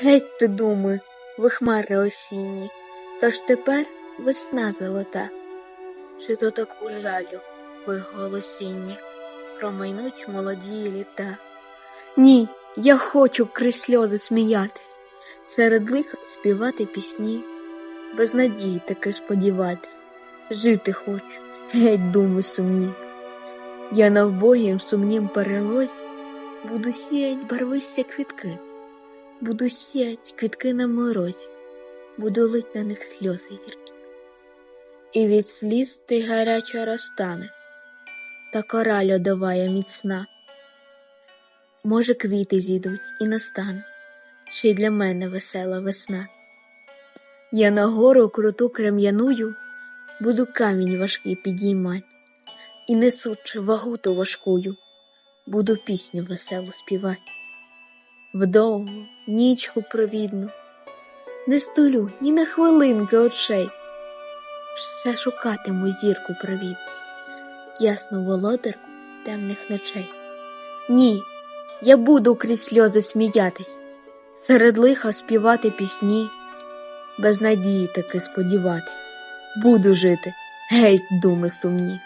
Геть ти, думи, ви хмари осінні, тож тепер весна золота. Чи то таку жалю ви голосінні, промайнуть молоді літа. Ні, я хочу крізь сльози сміятись, серед лиха співати пісні, без надії таки сподіватись, жити хочу, геть думи сумні. Я на вбогім сумнім перелозі буду сіять барвисті квітки, буду сіять квітки на морозі, буду лить на них сльози гіркі. І від сліз ти гаряча розтане, та кора льодовая міцна. Може, квіти зійдуть і настане, ще й для мене весела весна. Я на гору круту крем'яную, буду камінь важкий підіймать, і несучи вагуту важкую, буду пісню веселу співать. Вдовгу, нічку провідну, не стулю ні на хвилинки очей, все шукатиму зірку провідну, ясну володарку темних ночей. Ні, я буду крізь сльози сміятись, серед лиха співати пісні, без надії таки сподіватись, буду жити, геть думи сумні.